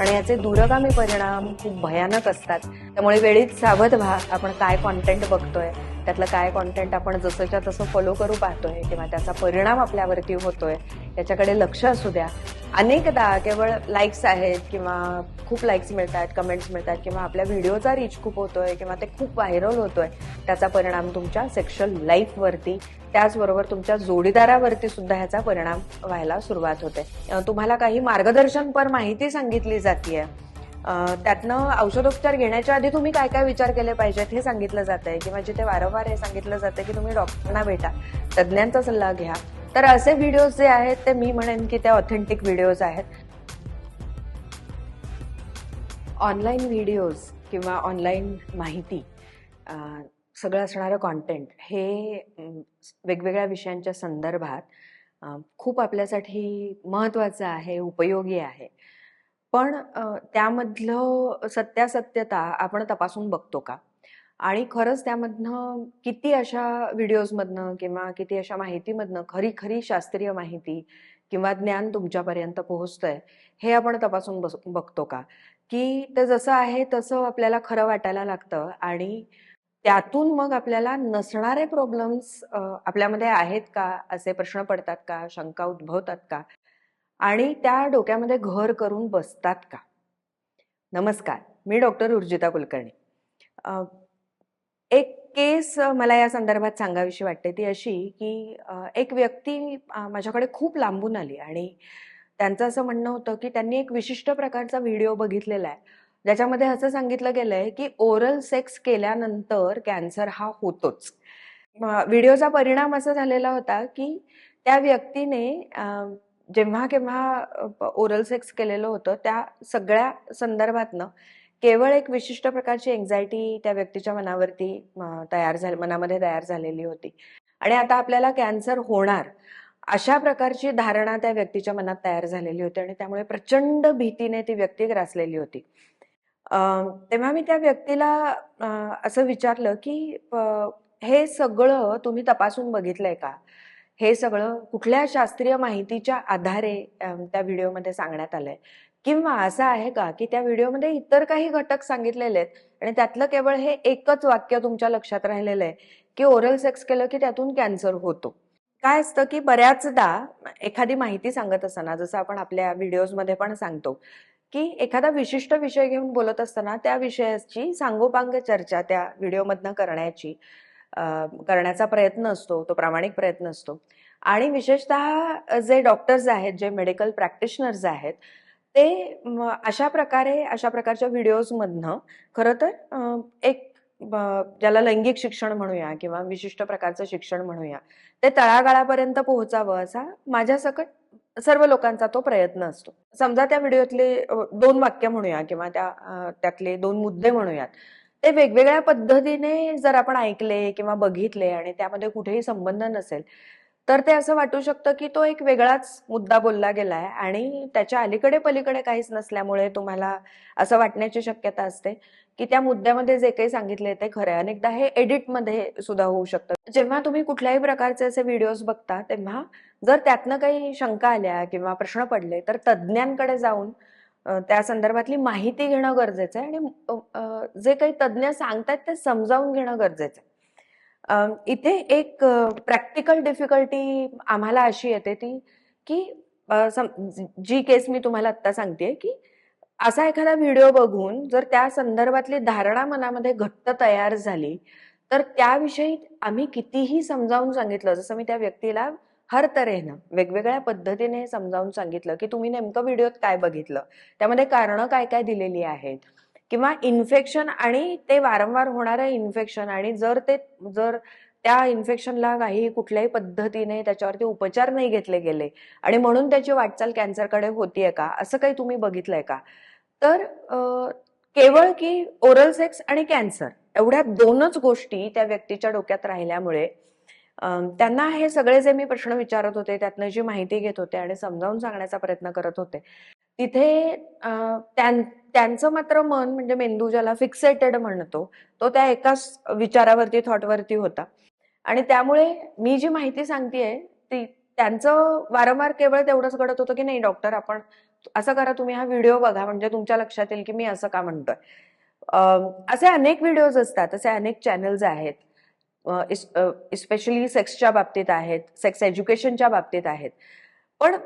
आणि याचे दूरगामी परिणाम खूप भयानक असतात. त्यामुळे वेळीच सावध व्हा. आपण काय कॉन्टेंट बघतोय त्यातलं काय कॉन्टेंट आपण जसंच्या तसं फॉलो करू पाहतोय किंवा त्याचा परिणाम आपल्यावरती होतोय याच्याकडे लक्ष असू द्या. अनेकदा केवळ लाईक्स आहेत किंवा खूप लाईक्स मिळतात कमेंट्स मिळतात किंवा आपल्या व्हिडिओचा रीच खूप होतोय किंवा ते खूप व्हायरल होतोय त्याचा परिणाम तुमच्या सेक्शुअल लाईफवरती त्याचबरोबर तुमच्या जोडीदारावरती सुद्धा ह्याचा परिणाम व्हायला सुरुवात होते. तुम्हाला काही मार्गदर्शनपर माहिती सांगितली जाते त्यातनं औषधोपचार घेण्याच्या आधी तुम्ही काय काय विचार केले पाहिजेत हे सांगितलं जात आहे किंवा जिथे वारंवार हे सांगितलं जातं की तुम्ही डॉक्टरांना भेटा तज्ज्ञांचा सल्ला घ्या. तर असे व्हिडिओज जे आहेत ते मी म्हणेन की ते ऑथेंटिक व्हिडिओज आहेत. ऑनलाईन व्हिडिओज किंवा ऑनलाईन माहिती सगळं असणारं कॉन्टेंट हे वेगवेगळ्या विषयांच्या संदर्भात खूप आपल्यासाठी महत्त्वाचं आहे उपयोगी आहे. पण त्यामधलं सत्यासत्यता आपण तपासून बघतो का? आणि खरंच त्यामधनं किती अशा व्हिडिओजमधनं किंवा किती अशा माहितीमधनं खरी खरी शास्त्रीय माहिती किंवा ज्ञान तुमच्यापर्यंत पोहोचतंय हे आपण तपासून बस बघतो का? की ते जसं आहे तसं आपल्याला खरं वाटायला लागतं आणि त्यातून मग आपल्याला नसणारे प्रॉब्लेम्स आपल्यामध्ये आहेत का? असे प्रश्न पडतात का? शंका उद्भवतात का? आणि त्या डोक्यामध्ये घर करून बसतात का? नमस्कार मी डॉक्टर उर्जिता कुलकर्णी. एक केस मला या संदर्भात सांगावीशी वाटते ती अशी की एक व्यक्ती माझ्याकडे खूप लांबून आली आणि त्यांचं असं म्हणणं होतं की त्यांनी एक विशिष्ट प्रकारचा व्हिडिओ बघितलेला आहे. ज्याच्यामध्ये असं सांगितलं गेलं आहे की ओरल सेक्स केल्यानंतर कॅन्सर हा होतोच. व्हिडिओचा परिणाम असा झालेला होता की त्या व्यक्तीने जेव्हा केव्हा ओरल सेक्स केलेलं होतं त्या सगळ्या संदर्भातनं केवळ एक विशिष्ट प्रकारची एन्झायटी त्या व्यक्तीच्या मनावरती तयार झाली मनामध्ये तयार झालेली होती. आणि आता आपल्याला कॅन्सर होणार अशा प्रकारची धारणा त्या व्यक्तीच्या मनात तयार झालेली होती आणि त्यामुळे प्रचंड भीतीने ती व्यक्ती ग्रासलेली होती. तेव्हा मी त्या व्यक्तीला असं विचारलं की हे सगळं तुम्ही तपासून बघितलंय का? हे सगळं कुठल्या शास्त्रीय माहितीच्या आधारे त्या व्हिडिओमध्ये सांगण्यात आलंय. किंवा असं आहे का की त्या व्हिडिओमध्ये इतर काही घटक सांगितलेले आहेत आणि त्यातलं केवळ हे एकच वाक्य तुमच्या लक्षात राहिलेलं आहे की ओरल सेक्स केलं की त्यातून कॅन्सर होतो. काय असतं की बऱ्याचदा एखादी माहिती सांगत असताना जसं आपण आपल्या व्हिडिओजमध्ये पण सांगतो की एखादा विशिष्ट विषय घेऊन बोलत असताना त्या विषयाची सांगोपांग चर्चा त्या व्हिडिओमधनं करण्याची करण्याचा प्रयत्न असतो तो प्रामाणिक प्रयत्न असतो. आणि विशेषतः जे डॉक्टर्स आहेत जे मेडिकल प्रॅक्टिशनर्स आहेत ते अशा प्रकारे अशा प्रकारच्या व्हिडिओजमधनं खरं तर एक ज्याला लैंगिक शिक्षण म्हणूया किंवा विशिष्ट प्रकारचं शिक्षण म्हणूया ते तळागाळापर्यंत पोहोचावं असा माझ्या सकट सर्व लोकांचा तो प्रयत्न असतो. समजा त्या व्हिडिओतले दोन वाक्य म्हणूया किंवा त्या त्यातले दोन मुद्दे म्हणूयात. ते वेगवेगळ्या पद्धतीने जर आपण ऐकले किंवा बघितले आणि त्यामध्ये कुठेही संबंध नसेल तर ते असं वाटू शकतं की तो एक वेगळाच मुद्दा बोलला गेलाय आणि त्याच्या अलीकडे पलीकडे काहीच नसल्यामुळे तुम्हाला असं वाटण्याची शक्यता असते की त्या मुद्द्यामध्ये जे काही सांगितले ते खरं अनेकदा हे एडिटमध्ये सुद्धा होऊ शकतं. जेव्हा तुम्ही कुठल्याही प्रकारचे असे व्हिडिओज बघता तेव्हा जर त्यातनं काही शंका आल्या किंवा प्रश्न पडले तर तज्ज्ञांकडे जाऊन त्या संदर्भातली माहिती घेणं गरजेचं आहे आणि जे काही तज्ज्ञ सांगतात ते समजावून घेणं गरजेचं आहे. इथे एक प्रॅक्टिकल डिफिकल्टी आम्हाला अशी येते ती की सम- जी केस मी तुम्हाला आत्ता सांगते की असा एखादा व्हिडिओ बघून जर त्या संदर्भातली धारणा मनामध्ये घट्ट तयार झाली तर त्याविषयी आम्ही कितीही समजावून सांगितलं जसं मी त्या व्यक्तीला हर तऱ्हेनं वेगवेगळ्या पद्धतीने समजावून सांगितलं की तुम्ही नेमकं व्हिडिओत काय बघितलं? त्यामध्ये कारणं काय काय दिलेली आहेत? किंवा इन्फेक्शन आणि ते वारंवार होणारं इन्फेक्शन आणि जर ते जर त्या इन्फेक्शनला काही कुठल्याही पद्धतीने त्याच्यावरती उपचार नाही घेतले गेले आणि म्हणून त्याची वाटचाल कॅन्सरकडे होतीये का? असं काही तुम्ही बघितलंय का? तर केवळ की ओरल सेक्स आणि कॅन्सर एवढ्या दोनच गोष्टी त्या व्यक्तीच्या डोक्यात राहिल्यामुळे त्यांना हे सगळे जे मी प्रश्न विचारत होते त्यातनं जी माहिती घेत होते आणि समजावून सांगण्याचा प्रयत्न करत होते तिथे त्यां- त्यांचं मात्र मन म्हणजे मेंदू ज्याला फिक्सेटेड म्हणतो तो त्या एकाच विचारावरती थॉटवरती होता. आणि त्यामुळे मी जी माहिती सांगतेय ती त्यांचं वारंवार केवळ तेवढंच घडत होतं की नाही डॉक्टर आपण असं करा तुम्ही हा व्हिडिओ बघा म्हणजे तुमच्या लक्षात येईल की मी असं का म्हणतोय. असे अनेक व्हिडिओज असतात असे अनेक चॅनल्स आहेत. इस्पेशली सेक्सच्या बाबतीत आहेत सेक्स एज्युकेशनच्या बाबतीत आहेत. पण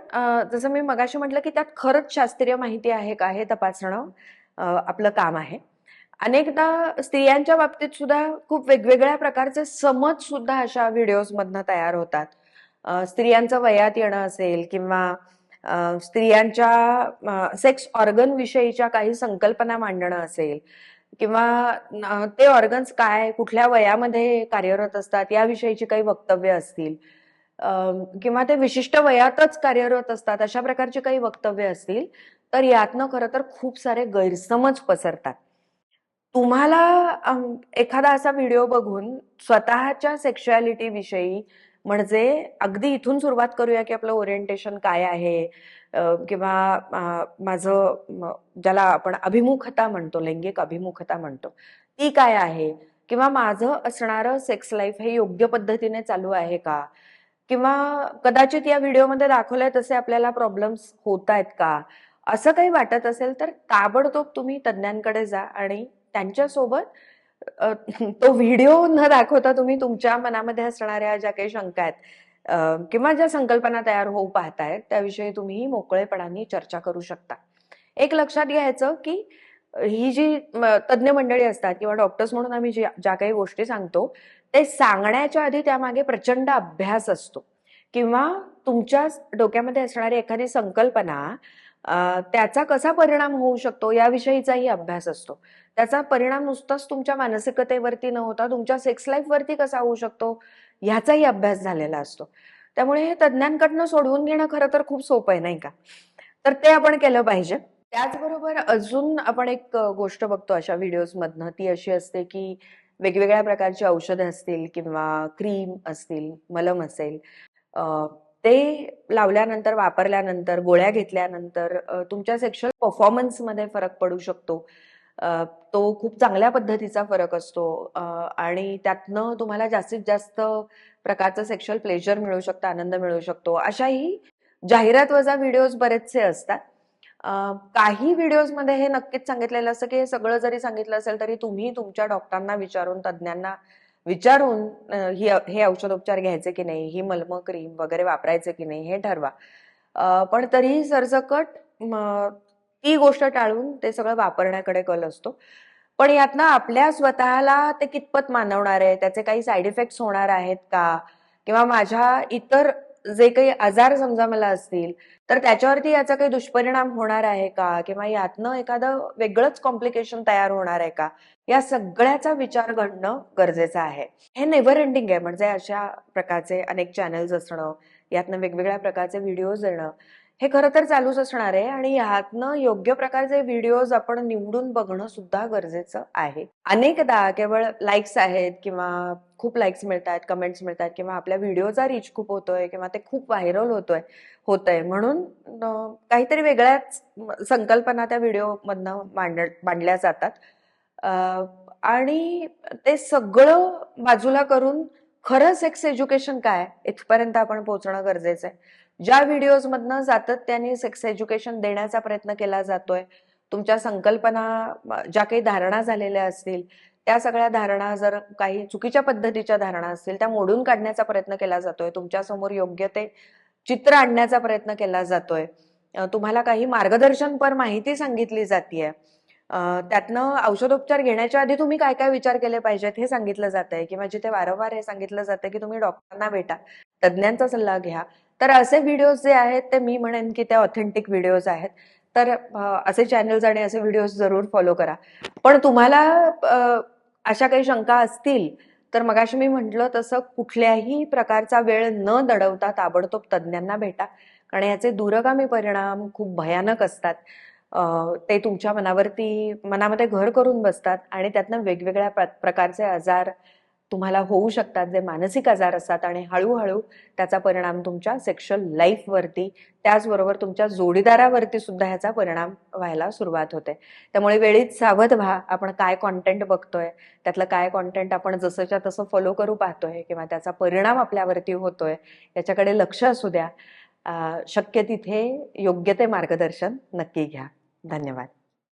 जसं मी मगाशी म्हटलं की त्यात खरंच शास्त्रीय माहिती आहे का हे तपासणं आपलं काम आहे. अनेकदा स्त्रियांच्या बाबतीत सुद्धा खूप वेगवेगळ्या प्रकारचे समज सुद्धा अशा व्हिडिओज मधनं तयार होतात. स्त्रियांचं वयात येणं असेल किंवा स्त्रियांच्या सेक्स ऑर्गन विषयीच्या काही संकल्पना मांडणं असेल किंवा ते ऑर्गन्स काय कुठल्या वयामध्ये कार्यरत असतात याविषयीची काही वक्तव्य असतील. किंवा ते विशिष्ट वयातच कार्यरत असतात अशा प्रकारची काही वक्तव्य असतील तर यातनं खरं तर खूप सारे गैरसमज पसरतात. तुम्हाला एखादा असा व्हिडिओ बघून स्वतःच्या सेक्शुअलिटी विषयी म्हणजे अगदी इथून सुरुवात करूया की आपलं ओरिएंटेशन काय आहे. किंवा माझं ज्याला आपण अभिमुखता म्हणतो लैंगिक अभिमुखता म्हणतो ती काय आहे? किंवा माझं असणारं सेक्स लाईफ हे योग्य पद्धतीने चालू आहे का? किंवा कदाचित या व्हिडिओमध्ये दाखवलंय तसे आपल्याला प्रॉब्लेम्स होत आहेत का? असं काही वाटत असेल तर ताबडतोब तुम्ही तज्ज्ञांकडे जा आणि त्यांच्यासोबत तो व्हिडिओ न दाखवता तुम्ही तुमच्या मनामध्ये असणाऱ्या ज्या काही शंका आहेत किंवा ज्या संकल्पना तयार होऊ पाहतायत त्याविषयी तुम्ही मोकळेपणाने चर्चा करू शकता. एक लक्षात घ्यायचं की ही जी तज्ज्ञ मंडळी असतात किंवा डॉक्टर्स म्हणून आम्ही ज्या ज्या काही गोष्टी सांगतो ते सांगण्याच्या आधी त्यामागे प्रचंड अभ्यास असतो. किंवा तुमच्या डोक्यामध्ये असणारी एखादी संकल्पना त्याचा कसा परिणाम होऊ शकतो याविषयीचाही अभ्यास असतो. त्याचा परिणाम नुसताच तुमच्या मानसिकतेवरती न होता तुमच्या सेक्स लाईफवरती कसा होऊ शकतो ह्याचाही अभ्यास झालेला असतो. त्यामुळे हे तज्ज्ञांकडनं सोडवून घेणं खरं तर खूप सोपं आहे नाही का? तर ते आपण केलं पाहिजे. त्याचबरोबर अजून आपण एक गोष्ट बघतो अशा व्हिडिओजमधनं ती अशी असते की वेगवेगळ्या प्रकारची औषधं असतील किंवा क्रीम असतील मलम असेल ते लावल्यानंतर वापरल्यानंतर गोळ्या घेतल्यानंतर तुमच्या सेक्शुअल परफॉर्मन्समध्ये फरक पडू शकतो. तो खूप चांगल्या पद्धतीचा फरक असतो. आणि त्यातनं तुम्हाला जास्तीत जास्त प्रकारचं सेक्शुअल प्लेजर मिळू शकतं आनंद मिळू शकतो. अशाही जाहिरात वजा व्हिडिओज बरेचसे असतात. काही व्हिडिओजमध्ये हे नक्कीच सांगितलेलं असतं की हे सगळं जरी सांगितलं असेल तरी तुम्ही तुमच्या डॉक्टरांना विचारून तज्ज्ञांना विचारून ही हे औषधोपचार घ्यायचे की नाही ही मलम क्रीम वगैरे वापरायचे की नाही हे ठरवा. पण तरीही सरसकट ती गोष्ट टाळून ते सगळं वापरण्याकडे कल असतो. पण यातनं आपल्या स्वतःला ते कितपत मानवणार आहे त्याचे काही साईड इफेक्ट्स होणार आहेत का? किंवा माझ्या इतर जे काही आजार समजा मला असतील तर त्याच्यावरती याचा काही दुष्परिणाम होणार आहे का? किंवा यातनं एखादं वेगळंच कॉम्प्लिकेशन तयार होणार आहे का? या सगळ्याचा विचार घडणं गरजेचं आहे. हे नेव्हर एंडिंग आहे. म्हणजे अशा प्रकारचे अनेक चॅनल्स असणं यातनं वेगवेगळ्या प्रकारचे व्हिडिओज येणं हे खरं तर चालूच असणार आहे आणि ह्यातनं योग्य प्रकारचे व्हिडिओज आपण निवडून बघणं सुद्धा गरजेचं आहे. अनेकदा केवळ लाईक्स आहेत किंवा खूप लाईक्स मिळतात कमेंट्स मिळतात किंवा आपल्या व्हिडिओचा रीच खूप होतोय किंवा ते खूप व्हायरल होतोय होतंय. म्हणून काहीतरी वेगळ्याच संकल्पना त्या व्हिडिओमधनं मांड मांडल्या जातात. आणि ते सगळं बाजूला करून खरं सेक्स एज्युकेशन काय? इथपर्यंत आपण पोहोचणं गरजेचं आहे. ज्या व्हिडिओजमधनं सातत्याने सेक्स एज्युकेशन देण्याचा प्रयत्न केला जातोय. तुमच्या संकल्पना ज्या काही धारणा झालेल्या असतील त्या सगळ्या धारणा जर काही चुकीच्या पद्धतीच्या धारणा असतील त्या मोडून काढण्याचा प्रयत्न केला जातोय. तुमच्यासमोर योग्य ते चित्र आणण्याचा प्रयत्न केला जातोय. तुम्हाला काही मार्गदर्शनपर माहिती सांगितली जातीये. त्यातनं औषधोपचार घेण्याच्या आधी तुम्ही काय काय विचार केले पाहिजेत हे सांगितलं जात आहे किंवा जिथे वारंवार हे सांगितलं जातं की तुम्ही डॉक्टरांना भेटा तज्ज्ञांचा सल्ला घ्या. तर असे व्हिडिओज जे आहेत ते मी म्हणेन की ते ऑथेंटिक व्हिडिओज आहेत. तर असे चॅनल्स आणि असे व्हिडिओज जरूर फॉलो करा. पण तुम्हाला अशा काही शंका असतील तर मगाशी मी म्हटलं तसं कुठल्याही प्रकारचा वेळ न दडवता ताबडतोब तज्ज्ञांना भेटा. कारण याचे दूरगामी परिणाम खूप भयानक असतात. ते तुमच्या मनावरती मनामध्ये घर करून बसतात आणि त्यातनं वेगवेगळ्या प्र- प्रकारचे आजार तुम्हाला होऊ शकतात जे मानसिक आजार असतात आणि हळूहळू त्याचा परिणाम तुमच्या सेक्शुअल लाईफवरती त्याचबरोबर तुमच्या जोडीदारावरती सुद्धा ह्याचा परिणाम व्हायला सुरुवात होते. त्यामुळे वेळीत सावध व्हा आपण काय कॉन्टेंट बघतोय त्यातलं काय कॉन्टेंट आपण जसंच्या तसं फॉलो करू पाहतोय किंवा त्याचा परिणाम आपल्यावरती होतोय याच्याकडे लक्ष असू द्या. शक्य तिथे योग्य ते मार्गदर्शन नक्की घ्या. धन्यवाद.